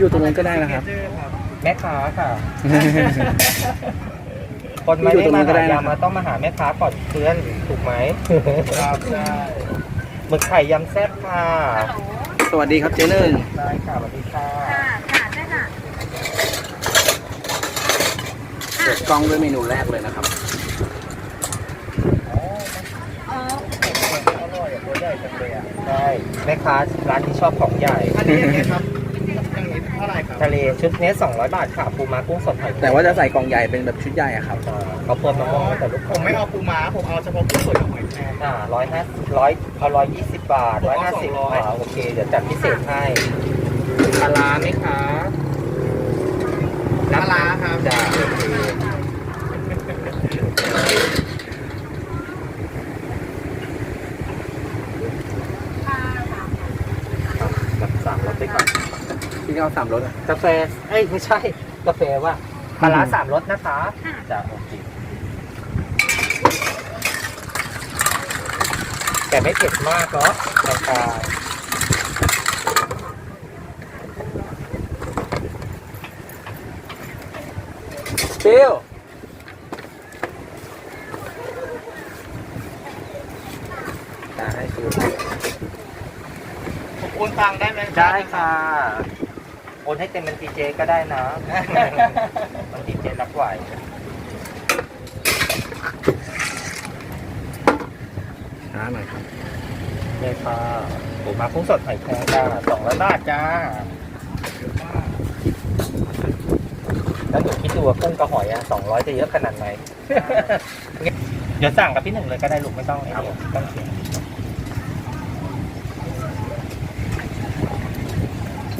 ดูตรงนั้นก็ได้นะครับ แม่ค้าค่ะ คนไม่ได้มาหายำมาต้องมาหาแม่ค้าก่อนเพื่อนถูกไหมครับใช่หมึกไข่ยำแซ่บค่ะ สวัสดีครับเจ๊หนึ่งได้ค่ะสวัสดีค่ะค่ะค่ะได้ค่ะเปิดกล้องด้วยเมนูแรกเลยนะครับอ๋ออร่อยอะตัวใหญ่จังเลยอะใช่แม่ค้าร้านที่ชอบของใหญ่ อันนี้ยังไงครับอย่างนี้เท่าไหร่ครับทะเลชุดนี้200 บาทค่ะปูม้ากุ้งสดไข่แต่ว่าจะใส่กล่องใหญ่เป็นแบบชุดใหญ่อะครับ อ่าเขาเพิ่มมะม่วงแต่ลูกผมไม่เอาปูม้าผมเอาเฉพาะกุ้งสดกับหอยแครง อ่าร้อยห้าร้อยเอาร้อยยี่สิบบาทผมร้อยเอาห้าสิบ200อ่าโอเค เดี๋ยวจัดพิเศษให้ปลาร้าไหมคะปลาร้าครับจ้าแบบสามรสไปก่อน พี่ เอาสามรสอะกาแฟเอ้ยไม่ใช่ กาแฟว่าปลาร้าสามรสนะคะค่ะจ้าโอเคแต่ไม่เผ็ดมากเนาะกลางๆเปรี้ยวจะให้ซื้อผมโอนตังค์ได้ไหมได้ค่ะ โอนให้เต็มเป็นพีเจก็ได้นะมันพีเจรับไหวช้าหน่อยครับเลยค่ะผมมากุ้งสดไข่แครงจ้าสองร้อยบาทจ้า แล้วหนูคิดดูว่ากุ้งกับหอยอะสองร้อยจะเยอะขนาดไหน เดี๋ยวสั่งกับพี่หนึ่งเลยก็ได้ลูกไม่ต้องครับผมต้องเขียน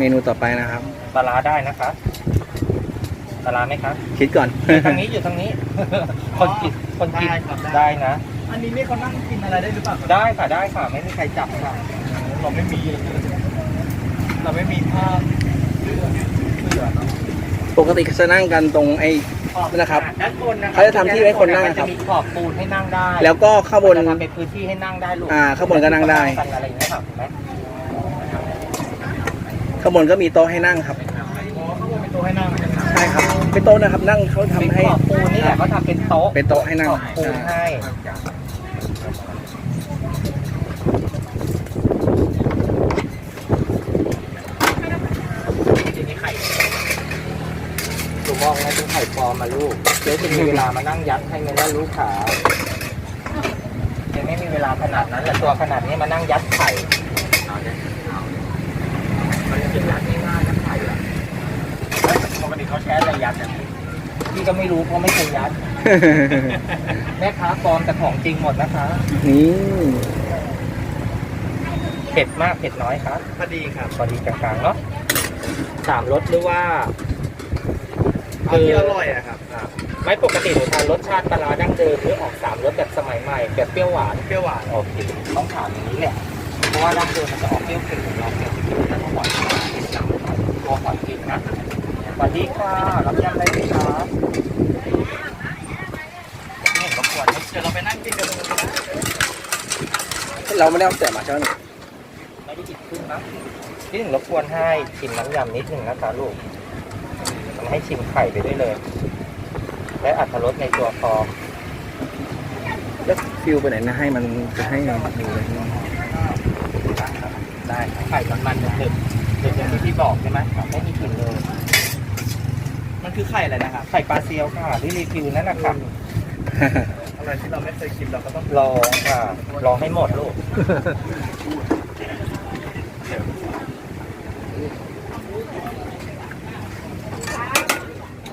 เมนูต่อไปนะครับ ปลาร้าได้นะคะปลาร้าไหมคะคิดก่อนทางนี้อยู่ทางนี้ คนกินคนกินได้ครับได้นะ อันนี้นี่เขานั่งกินอะไรได้หรือเปล่าครับได้ค่ะได้ค่ะไม่มีใครจับค่ะเราไม่มีเราไม่มีผ้าเสื้อเสื้อเนอะปกติเขาจะนั่งกันตรงไอ้นะครับ ด้านบนนะเขาจะทำที่ไว้คนนั่งมัครัจะบมีขอบปูนให้นั่งได้แล้วก็ข้างบนจะทำเป็นพื้นที่ให้นั่งได้ลูกอ่าข้างบนก็นั่งได้กันอะไรอย่างเงี้ยค่ะเห็นไหม ข้างบนก็มีโต๊ะให้นั่งครับอ๋อเขาบอกเป็นตัวให้นั่งนะครับใช่ครับเป็นโต๊ะนะครับนั่งเขาทำเป็นให้ ขอบปูนนี่แหละเขาทำเป็นโต๊ะเป็นโต๊ะให้นั่ง ขอบปูนให้ทีนี้ไข่ถูมองนะเป็นไข่ปลอมมาลูกเจ๊จะมีเวลามานั่งยัดให้ไหมล่ะลูกขาเจ๊ไม่มีเวลาขนาดนั้นแต่ตัวขนาดนี้มานั่งยัดไข่ มันจะยัดง่ายๆนะไข่อะแล้วปกติเขาใช้อะไรยัดอะพี่ก็ไม่รู้เพราะไม่เคยยัด แม่ค้าปลอมแต่ของจริงหมดนะคะ นี่เผ็ดมากเผ็ดน้อยครับ พอดีครับ พอดีกลางๆเนาะสามรสหรือว่าเอาที่อร่อยอะครับอ่าไม่ปกติหนูทานรสชาติปลาร้าดั้งเดิมหรือออกสามรสแบบสมัยใหม่แบบเปรี้ยวหวานเปรี้ยวหวานโอเคต้องถามอย่างนี้แหละเพราะว่าดั้งเดิมมันจะออกเปรี้ยวเค็มของเราเปรี้ยวเค็มนั่นหอย ตัวหอยกินนะสวัสดีค่ะรับยำอะไรดีครับไม่เห็นรบกวนนะเดี๋ยวเราไปนั่งกินกันตรงนู้นนะเราไม่ได้เอาเสียมาใช่ไหมไม่ได้หยิบขึ้นนะที่หนึ่งรบกวนให้ชิมน้ำยำนิดหนึ่งนะคะลูกมันให้ชิมไข่ไปด้วยเลย และอัตรสในตัวฟองแล้วฟิลไปไหนนะให้มันจะให้ดูเลยได้ครับไข่มันมันๆหนึ บๆหนึบอย่างที่พี่บอกใช่ไหมไม่มีกลิ่นเลย มันคือไข่อะไรนะครับ ไข่ปลาเซียวค่ะที่รีวิวนั่นนะครับ อะไรที่เราไม่เคยกินเราก็ต้องลองค่ะ ลองให้หมดลูก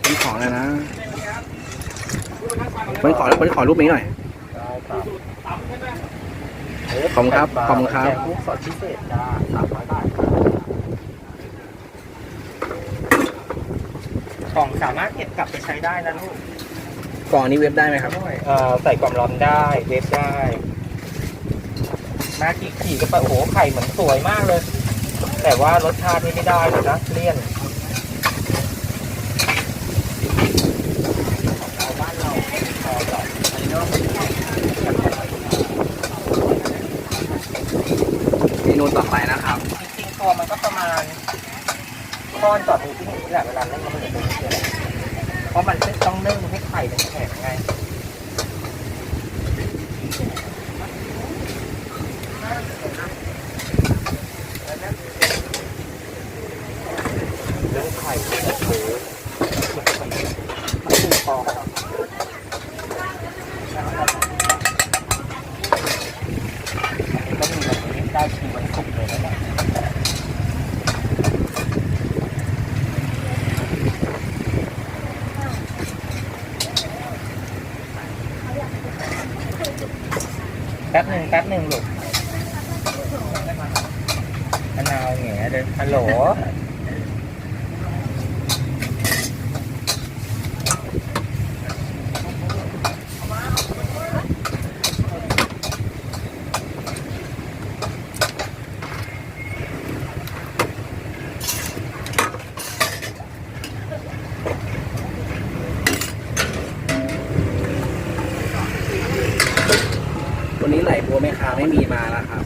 ผมขอเลยนะผมขอผมขอรูปนี้หน่อยได้ครับขอบคุณครับ ขอบคุณครับแกงกุ้งสดพิเศษจ้าสามร้อยบาทครับ กล่องสามารถเก็บกลับไปใช้ได้นะลูกกล่องนี้เว็บได้ไหมครับ เอ่อใส่กล่องร้อนได้เวฟได้ มากี่ขี่ก็ไปโอ้โหไข่เหมือนสวยมากเลย แต่ว่ารสชาตินี่ไม่ได้เลยนะเลี่ยนเอาบ้านเราไม่พอหรอกอันนี้ก็เมนูต่อไปนะครับจริงๆคออมันก็ประมาณก้อนต่อมือที่หนูแหละเวลาเล่นมันจะเป็นอย่างนี้เพราะมันต้องนึ่งให้ไข่เป็นแข็งไง เรื่องไข่เนี่ยคือมันคือฟองก็มีวันนี้ได้ทีวันศุกร์เลยนะเนี่ยแป๊บหนึ่งแป๊บหนึ่งลูกมะนาวแหงเดินฮัลโหล วันนี้ไหล บัวแม่ค้าไม่มีมาแล้วครับ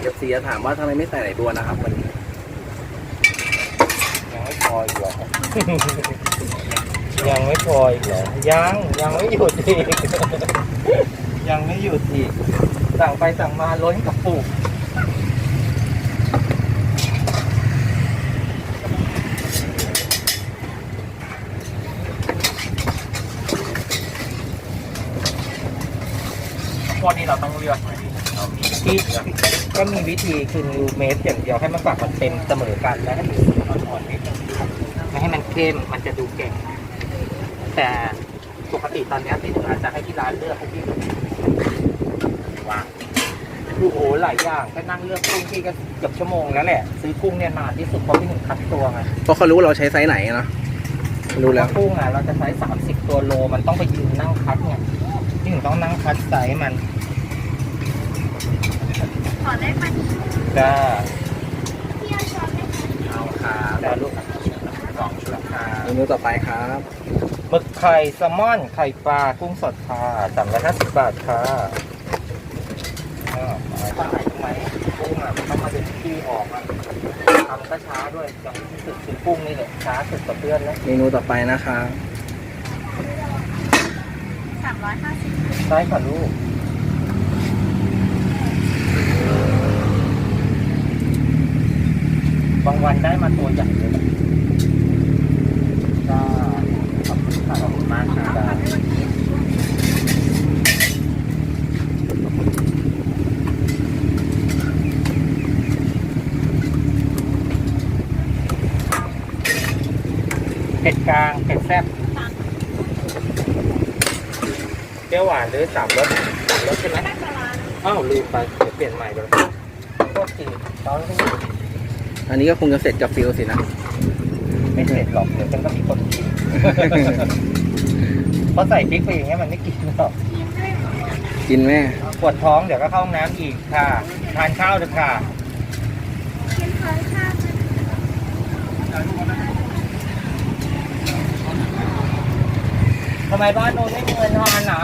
เอฟซียถามว่าทำไมไม่ใส่ไหลบัวนะครับวันนี้ยังไม่พออีกเหรอ ยังไม่พออีกเหรอ ยังยังไม่หยุดอีก ยังไม่หยุดอีก สั่งไปสั่งมาล้นกระปุกวันนี้เราต้องเลือก ที่ก็มีวิธีคือเมสอย่างเดียวให้มันปรับมันเต็มเสมอกันแล้วให้มันอ่อนๆนิดนึงไม่ให้มันเข้มมันจะดูเก่ง แต่ปกติตอนเนี้ยที่หนูอาจจะให้ที่ร้านเลือกให้พี่วางดูโอ้โหหลายอย่างก็นั่งเลือกกุ้งที่ก็เกือบชั่วโมงแล้วแหละ ซื้อกุ้งเนี่ยนานที่สุดเพราะพี่หนึ่งคัดตัวไงเพราะเขารู้ว่าเราใช้ไซส์ไหนเนาะรู้แล้วกุ้งอะเราจะใช้สามสิบตัวโลมันต้องไปยืนนั่งคัดไงพี่หนึ่งต้องนั่งคัดไซส์มัน ขอได้ไหมก็เที่ยวชอบได้ไหมเอาครับแต่ลูกสองชุดราคาเมนูต่อไปครับหมึกไข่แซลมอนไข่ปลากุ้งสดค่ะสามร้อยห้าสิบบาทค่ะอ่าปลาไหลทำไมกุ้งอะมันต้องมาดึงที่ออกอะทำก็ช้าด้วยอย่างที่สุดคือกุ้งนี่แหละช้าสุดกับเพื่อนแล้วเมนูต่อไปนะครับสามร้อยห้าสิบได้ค่ะลูก บางวั นได้มาตัวใหญ่เลยก็ขอบคุณค่ะขอบคุณมากค่ะเผ็ดกลางเผ็ดแซ่บเปรี้ยวหวานหรือสามรสสามรสใช่ไหมอ้าวลืมไปเดี๋ยวเปลี่ยนใหม่ไปเลยโทษทีตอนนี้ อันนี้ก็คงจะเสร็จกับฟิลสินะ ไม่เผ็ดหรอกเดี๋ยวมันก็มีคนกินเพราะใส่พริกไปอย่างเงี้ยมันไม่กินหรอกกินแม่ปวดท้องเดี๋ยวก็เข้าห้องน้ำอีกค่ะ ทานข้าวเถอะค่ะกินเคยข้าวทำไมบ้านโน้นไม่มีเงินทานหนา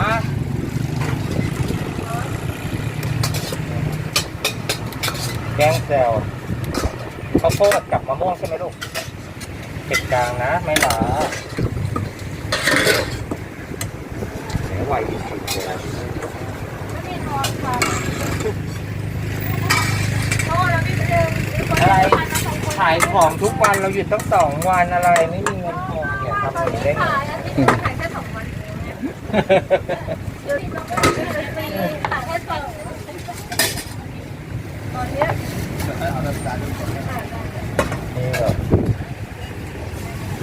แกงแซว ข้าวโพดกับมะม่วงใช่ไหมลูกเผ็ดกลางนะไม่หลาเดี๋ยวไหวจริงๆเลยนะไม่มีนอนค่ะโอ้แล้วพี่เดิมอะไรขายของทุกวันเราหยุดตั้งสองวันอะไรไม่มีเงินทอนเนี่ยทำอะไรได้ไงขายอาทิตย์ขายแค่สองวันเดี๋ยวที่น้องก็ไม่ได้ปีขายแค่สองตอนเนี้ย นี่แบบ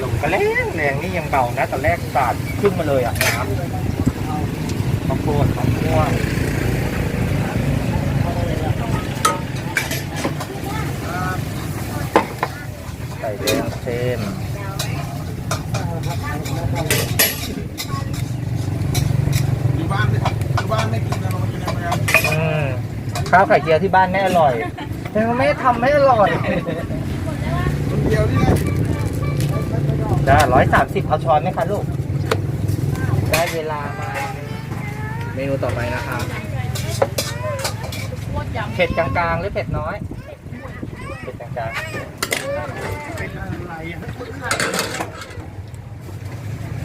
ลมก็แรงแรงนี่ยังเบานะแตอนแรกสาดขึ้นมาเลยอะน้ำข้าวโพดมะม่วงใส่แดงเส้นอยู่บ้านไม่อยู่บ้านไม่กินนะเรามากินอะไรกันอืมข้าวไข่เจียวที่บ้านไม่อร่อยแต่ไม่ทำไม่อร่อย เดียวนี่แหละจ้าร้อยสามสิบเอาช้อนไหมคะลูก ได้เวลามา เมนูต่อไปนะครับเผ็ดกลางๆ หรือเผ็ดน้อย เผ็ดผ็ดกลางเป็นอะไรอะ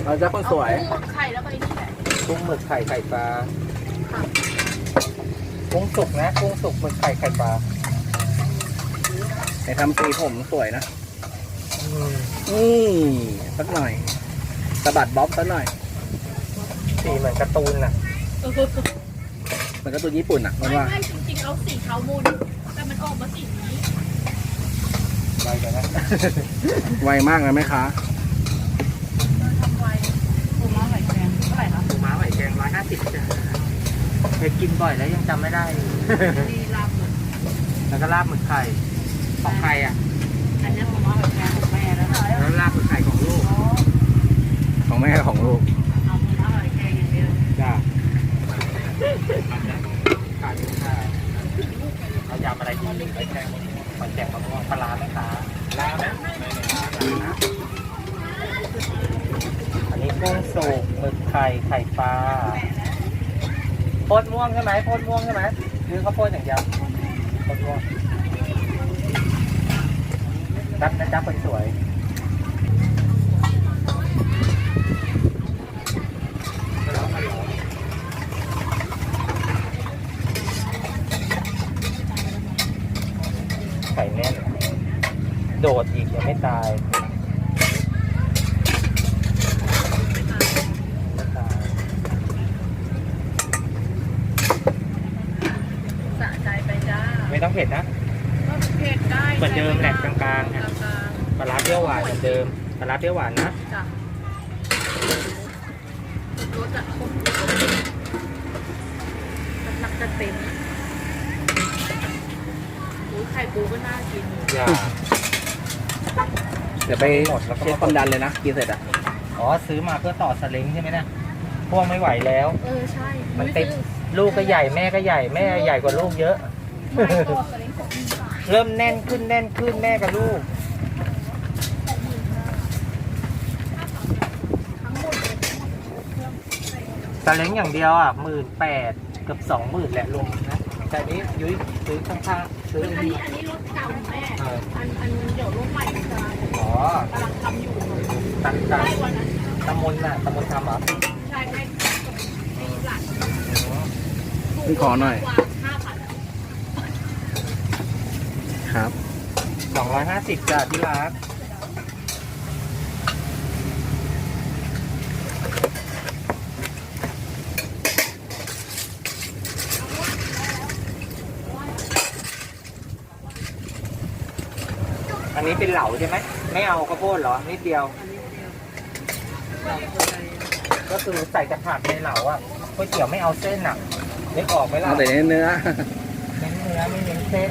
เราจะคนสวยเอากุ้งไข่แล้วก็ไอ้นี่แหละๆกุ้งหมึกไข่ไข่ปลากุ้งสุกนะกุ้งสุกหมึกไข่ไข่ปลาไหนทำสีผมสวยนะ อืมนี่สักหน่อยสะบัดบ๊อบสักหน่อย สีเหมือนการ์ตูนน่ะมันก็ตัวญี่ปุ่นอะมันไม่ว่าไม่จริงๆเอาสีเทามุนแต่มันออกมาสีนี้อะไรกันนะไวมากนะแม่ค้าทำไวปูม้าไหลแกงเท่าไหร่คะปูม้าไหวแกงร้อยห้าสิบจ้ะเคยกินบ่อยแล้วยังจำไม่ได้ดีลาบหมึกแล้วก็ลาบหมึกไข่ของใครอะอันนี้ปูม้าไหลแกงของ แม่แล้วแล้วลาบหมึกไข่ของลูกของแม่ของลูกเอาปูม้าไหลแกงอย่างเดียวจ้าขาดค่ะเอายำอะไรดีไว้แกงขอนแจกมะม่วงปลาร้าไหมคะปลาไหมอันนี้กุ้งสุกหมึกไข่ไข่ปลาโพดม่วงใช่ไหมโพดม่วงใช่ไหมหรือข้าวโพดอย่างเดียวโพดม่วงรับนะจ๊ะคนสวย ไข่แน่น โดดอีกยังไม่ตายไม่ตาย สะใจไปจ้า ไม่ต้องเผ็ดนะ ก็เผ็ดได้เหมือนเดิมแหละกลางๆกลางปลาร้าเปรี้ยวหวานเหมือนเดิมปลาร้าเปรี้ยวหวานนะๆจ้ะรสอะคมมันนักจะเต็มอุ้ยไข่ปูก็น่ากินอย่าเดี๋ยวไปหมดแล้วก็เช็คความดันเลยนะกินเสร็จอะอ๋อซื้อมาเพื่อต่อสลิงใช่ไหมนะพ่วงไม่ไหวแล้ว เออใช่มันเต็ม ลูกก็ใหญ่แม่ก็ใหญ่แม่ใหญ่กว่าลูกเยอะ ไม่ต่อสลิงของมีสายเริ่มแน่นขึ้นแน่นขึ้นแม่กับลูกทั้งหมดเลยสลิงอย่างเดียวอะหมื่นแปดเกือบสองหมื่นแหละรวมนะแต่อันนี้ยุ้ยซื้อข้างๆซื้ออันอันนี้นี้อันนี้รถเก่าแม่เอออันอันเดี๋ยวรถใหม่มันจะอ๋อกำลังทำอยู่ตัดได้ตัดวันนั้นตำมนน่ะตำมนทำเหรอใช่ให้ให้หลานพี่ขอหน่อย กว่าห้าพัน ครับ สองร้อยห้าสิบจ้ะที่รักอันนี้เป็นเหลาใช่ไหม ไม่เอาข้าวโพดเหรอ นิดเดียว ก็คือใส่กระถางในเหลาอะก๋วยเตี๋ยวไม่เอาเส้นอะนึกออกไหมล่ะเอาแต่เนื้อเน้นเนื้อไม่เน้นเส้น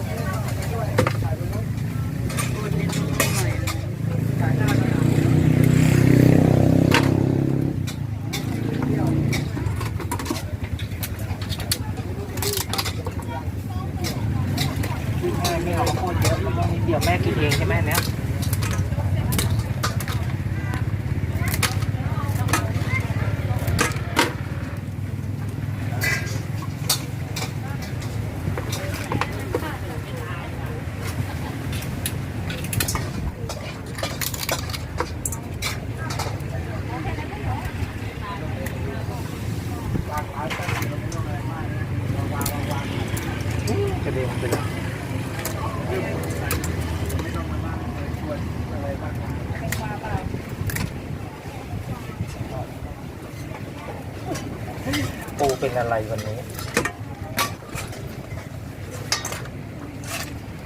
ปูเป็นอะไรวันนี้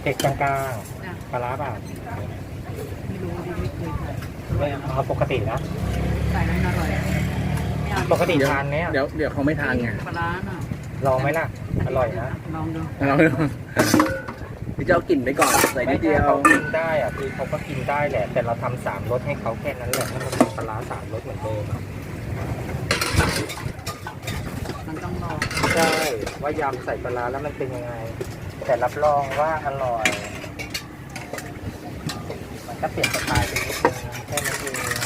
เด็กกลางๆปลาร้าเปล่าไม่รู้ดิไม่เคยทานไม่เอาปกตินะ ใส่นั้นอร่อยปกติเดี๋ยวทานเนี้ยเดี๋ยวเดี๋ยวเขาไม่ทานไงปลาร้าน่ะลองไหมล่ะ อร่อยนะ ลองดูเราพี่เจ้ากลิ่นไปก่อนใส่นิดเดียวเขากินได้อะคือเขาก็กินได้แหละ แต่เราทำสามรสให้เขาแค่นั้นแหละให้มันเป็นปลาร้าสามรสเหมือนเดิม ว่ายำใส่ปลาแล้วมันเป็นยังไง แต่รับรองว่าอร่อย มันก็เปลี่ยนสไตล์ไปนิดนึงแค่นั้นเอง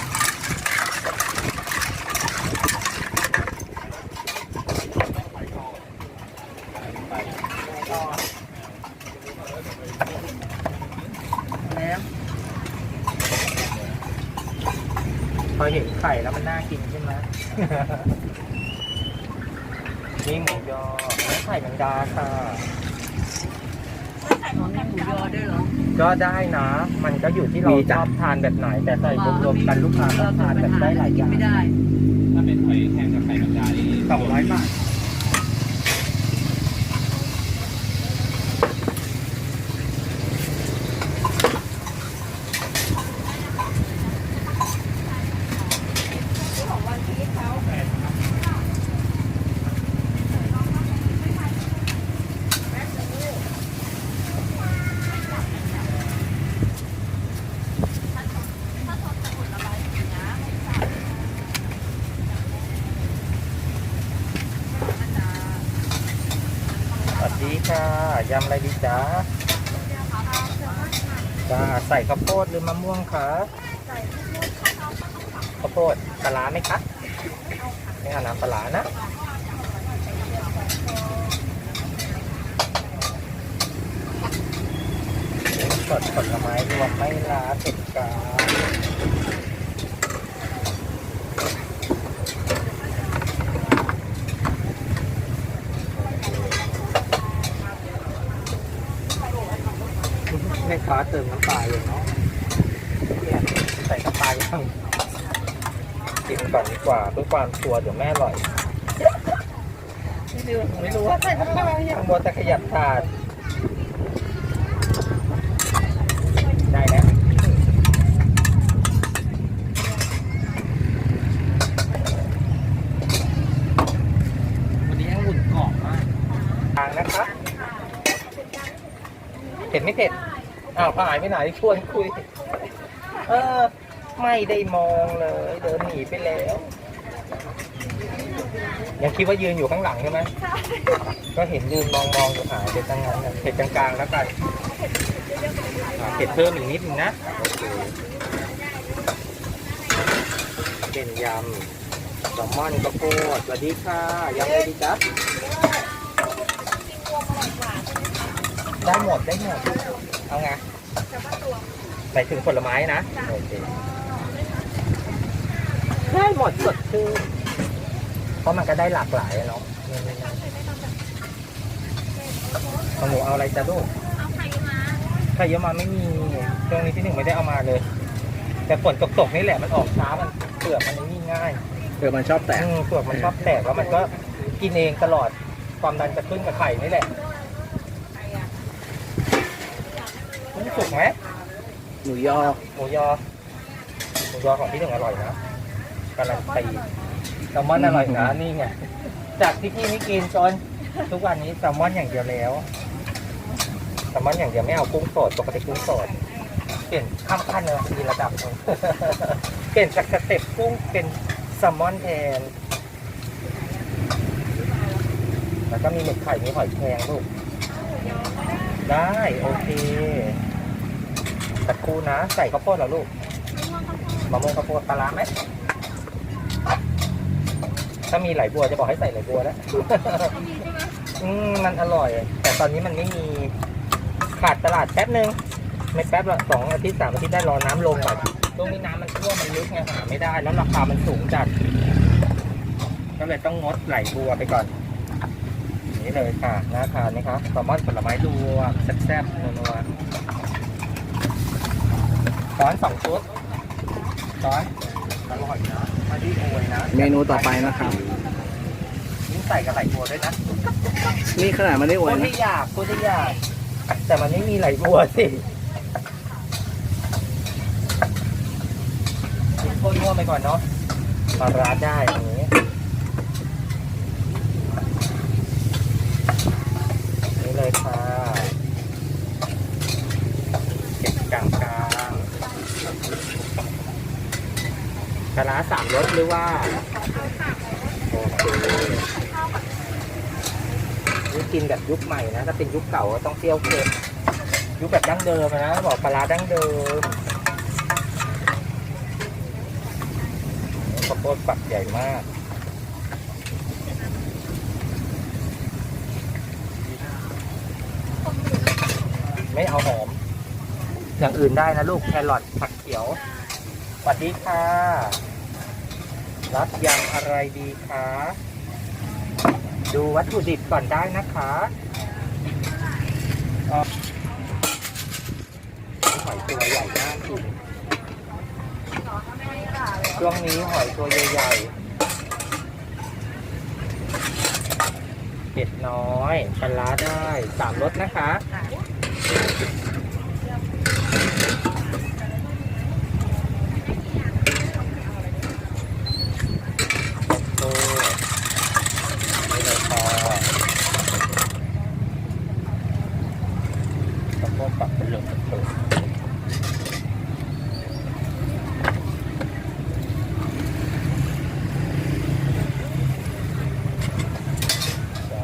พอเห็นไข่แล้วมันน่ากินใช่ไหม นี่หมูยอ ข่แมงดาค่ะหมูยอด้วยเหรอ ก็ได้นะ มันก็อยู่ที่เรามีชจ้ะ อบทานแบบไหน แต่ใส่รวมๆกันลูกค้าก็ทานแบบได้หลายอย่างไม่ได้ ถ้าเป็นหอยแครงกับไข่แมงดานี่สองร้อยบาท สวัสดีค่ะ ยำอะไรดีจ๊ะจ้าใส่ข้าวโพดหรือมะม่วงคะข้าวโพดปลาร้าไหมคะไม่เอาน้ำปลานะสดผลไม้รวมไม่ลาเผ็ดกางแม่ค้าเติมน้ำปลาอยู่เนาะเนี่ยใส่น้ำปลายังกินก่อนดีกว่าเพื่อความชัวร์เดี๋ยวแม่อร่อยไม่รู้ไม่รู้ว่าใส่น้ำปลายังมัวแต่ขยับถาดได้แล้ววันนี้องุ่นกรอบมากทางนะคะเผ็ดไม่เผ็ด อ้าวหายไปไหนชวนคุย เออ ไม่ได้มองเลย เดินหนีไปแล้ว ยังคิดว่ายืนอยู่ข้างหลังใช่ไหมก็เห็นยืนมองมองๆอยู่หายไปตั้งนั้นน่ะเผ็ดกลางๆแล้วกันอ่าเผ็ดเพิ่มอีกนิดนึงนะโอเคเป็นยำแซลมอนข้าวโพดสวัสดีค่ะยำอะไรดีจ๊ะได้หมดได้หมดเอาไง ใส่ถึงผลไม้นะ โอเค ได้หมดสดชื่นเพราะมันก็ได้หลากหลายอะเนาะของหนูเอาอะไรจ้ะลูกเอาไข่มาไข่เยอะมาไม่มีช่วงนี้ที่หนึ่งไม่ได้เอามาเลย แต่ฝนตกๆนี่แหละมันออกช้ามันเปลือกมันนี่ง่ายเดี๋ยวมันชอบแตกอืมเปลือกมันชอบแตกแล้วมันก็กินเองตลอดความดันจะขึ้นกับไข่นี่แหละนี่ สุกไหมหมูยอหมูยอหมูยอของพี่หนึ่งอร่อยนะการันตีแซลมอนอร่อยนะนี่ไงจากที่พี่ไม่กินจนทุกวันนี้แซลมอนอย่างเดียวแล้วแซลมอนอย่างเดียวไม่เอากุ้งสดปกติกุ้งสดเปลี่ยนข้ามขั้นเลยมีระดับหนึ่งเปลี่ยนจากสเต็ปกุ้งเป็นแซลมอนแทน แล้วก็มีหมึกไข่มีหอยแครงลูก ได้ โอเค สักครู่นะ ใส่ข้าวโพดเหรอลูกมะม่วงข้าวโพดปลาร้าไหมถ้ามีไหลบัวจะบอกให้ใส่ไหลบัวแล้วอืมมันอร่อย แต่ตอนนี้มันไม่มีขาดตลาดแป๊บนึง ไม่แป๊บละสองอาทิตย์สามอาทิตย์ได้รอน้ำลงก่อนช่วงนี้น้ำมันท่วมมันลึกไงหาไม่ได้ แล้วราคามันสูงจัดก็เลยต้องงดไหลบัวไปก่อนอย่างนี่เลยค่ะน่าทานไหมคะแซลมอนผลไม้รวมแซ่บๆนัวๆ ช้อนสองชุดช้อนอร่อยนะมาดีโอยนะเมนูต่อไปนะครับ นี่ใส่กับไหลบัวด้วยนะนี่ขนาดมันได้อพูวยดนะ ที่อยากพูดที่อยาก แต่มันไม่มีไหลบัวสิกินโคตรง่วงไปก่อนเนาะปลาร้าได้อย่างนี้นี่เลยค่ะเก็บกลางกลาง ๆปลาร้าสามรสหรือว่าโอเคนี่กินแบบยุคใหม่นะ ถ้าเป็นยุคเก่าก็ต้องเปรี้ยวเค็มยุคแบบดั้งเดิมนะบอกปลาร้าดั้งเดิมข้าวโพดฝักใหญ่มากไม่เอาหอม อย่างอื่นได้นะลูกแครอทผักเขียว สวัสดีค่ะ รับยำอะไรดีคะ ดูวัตถุดิบก่อนได้นะคะหอยตัวใหญ่มากจริงช่วงนี้หอยตัวใหญ่ๆเผ็ดน้อยปลาได้สามรสนะคะ โอ้ไม่เลยพอสะโพกปรับเป็นเหลืองเป็นตัวจ้า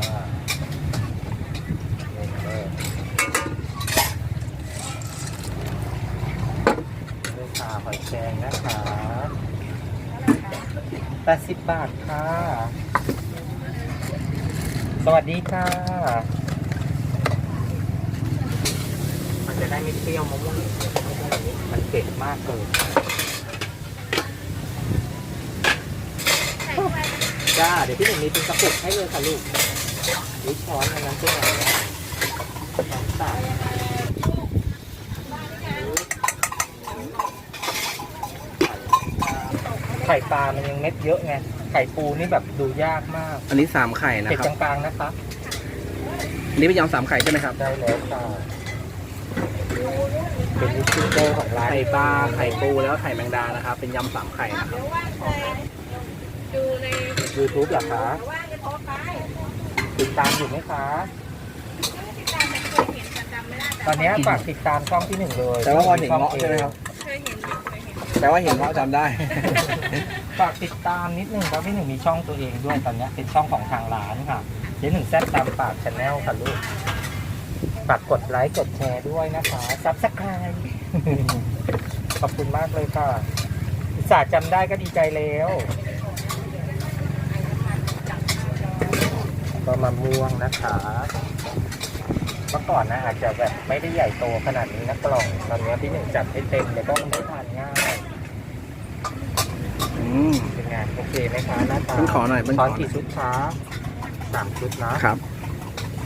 เล่นเลยลูกค้าหอยแครงนะคะ แปดสิ บาทค่ะ สวัสดีค่ะ มันจะได้ไม่เปรี้ยวมะม่วงมันเผ็ดมากเกินจ้า เดี๋ยวพี่หนึ่งมีเป็นกระปุกให้เลยค่ะลูกวิช้อนอันนั้นเป็นไหนนะช้อนสามไข่ปลา มันยังเม็ดเยอะไง ไข่ปูนี่แบบดูยากมากอันนี้สามไข่นะเผ็ดครับ กลางๆนะคะอันนี้เป็นยำสามไข่ใช่ไหมครับ ได้แล้วค่ะเป็นยูทูบเบอร์ของร้านไข่ปลา ไข่ปูแล้วไข่แมงดานะครับ เป็นยำสามไข่นะครับดูในยูทูบเหรอคะว่าจะโพสต์ไปติดตามอยู่ไหมคะติดตามแต่เคยเห็นแต่จำไม่ได้ตอนนี้ฝากติดตามช่องที่หนึ่งเลยแต่ว่าพอเห็นเงาะใช่ไหมครับเคยเห็นอยู่เคยเห็นอยู่แต่ว่าเห็นเพราะจำได้ ฝากติดตามนิดนึงครับพี่หนึ่งมีช่องตัวเองด้วยตอนนี้เป็นช่องของทางร้านค่ะเจ๊หนึ่งแซ่บตามปากชาแนลค่ะลูกฝากกดไลค์กดแชร์ด้วยนะคะซับสไครต์ขอบคุณมากเลยค่ะอุตส่าห์จำได้ก็ดีใจแล้วก็มะม่วงนะคะเมื่อก่อนนะอาจจะแบบไม่ได้ใหญ่โตขนาดนี้นะกล่องตอนนี้พี่หนึ่งจัดให้เต็มเดี๋ยวก็มันได้ทานง่าย ม เป็นไงโอเคไหมคะหน้าตาเพิ่งขอหน่อยเพิ่งขช้ออนหน่อย กี่ชุดคะสามชุดนะครับ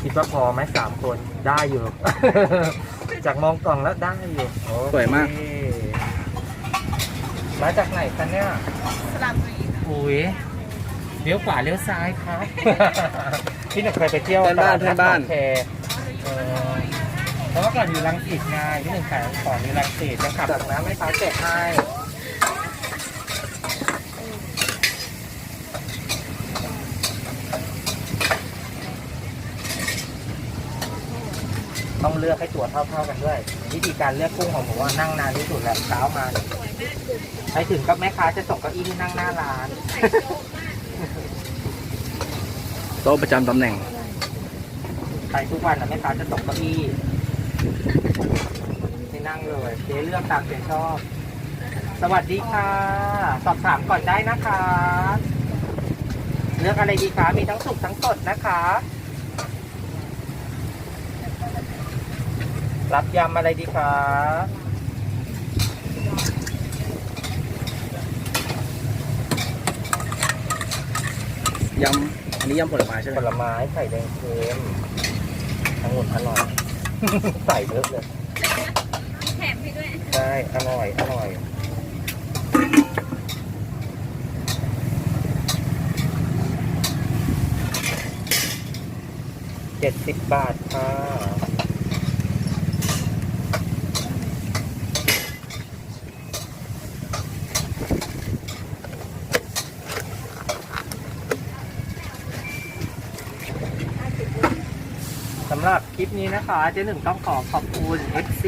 คิดว่าพอไหมสามคนได้อยู่ จากมองกล่องแล้วได้อยู่โอเคสวยมาก มาจากไหนคะเนี่ย สลับบุรีอุ้ยเลี้ยวขวาเลี้ยวซ้ายครับ พี่หนึ่งเคยไปเที่ยวเพื่อนบ้านตลดเพื่อนบ้านดกแคเออเพราะว่าก่อนอยู่รังสิตไงพี่หนึ่งขายของอยู่รังสิตยังขับจากน้ำไม่ค้าแจกให้ ต้องเลือกให้ตัวเท่าๆกันด้วย วิธีการเลือกกุ้งของผมว่านั่งนานที่สุดแหละเช้ามาเนี่ยไปถึงก็แม่ค้าจะส่งเก้าอี้ที่นั่งหน้าร้านโต๊ะประจำตำแหน่งไปทุกวันนะแม่ค้าจะส่งเก้าอี้ให้นั่งเลยเจ๊เลือกตามเจ๊ชอบ สวัสดีค่ะ สอบถามก่อนได้นะคะ เลือกอะไรดีคะมีทั้งสุกทั้งสดนะคะ รับยำอะไรดีคะยำอันนี้ยำผลไม้ใช่ไหมผลไม้ไข่แดงเค็มทั้งหมดอร่อย ใส่เยอะเลยแถมให้ด้วยใช่อร่อย อร่อยเจ็ดสิบบาทค่ะ หรับคลิปนี้นะคะเจ๊หนึ่งต้องขอขอบคุณ FC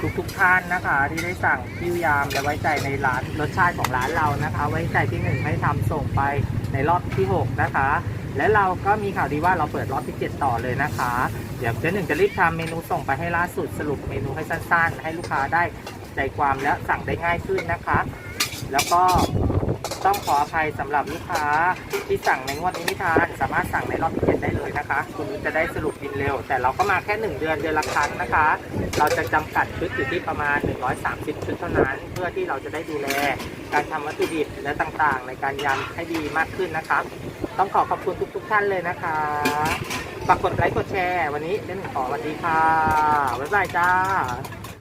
ทุกทุกท่านนะคะ ที่ได้สั่งพิ้วยามและไว้ใจในร้านรสชาติของร้านเรานะคะ ไว้ใจที่หนึ่งให้ทำส่งไปในรอบที่ 6 นะคะ และเราก็มีข่าวดีว่าเราเปิดรอบที่ 7 ต่อเลยนะคะ เดี๋ยวเจ๊หนึ่งจะรีบทำเมนูส่งไปให้ล่าสุดสรุปเมนูให้สั้นๆ ให้ลูกค้าได้ใจความและสั่งได้ง่ายขึ้นนะคะ แล้วก็ ต้องขออภัยสำหรับลูกค้าที่สั่งในงวดนี้ไม่ทานสามารถสั่งในรอบที่เจ็ดได้เลยนะคะคุณจะได้สรุปบินเร็ว แต่เราก็มาแค่ 1 เดือนเดือนละครั้งนะคะ เราจะจำกัดชุดอยู่ที่ประมาณ 130 ชุดเท่านั้น เพื่อที่เราจะได้ดูแล การทำวัตถุดิบและต่างๆ ในการยำให้ดีมากขึ้นนะคะ ต้องขอขอบคุณทุก ๆ ท่านเลยนะคะฝากกดไลค์กดแชร์ วันนี้เล่นขอสวัสดีค่ะบ๊ายบายจ้า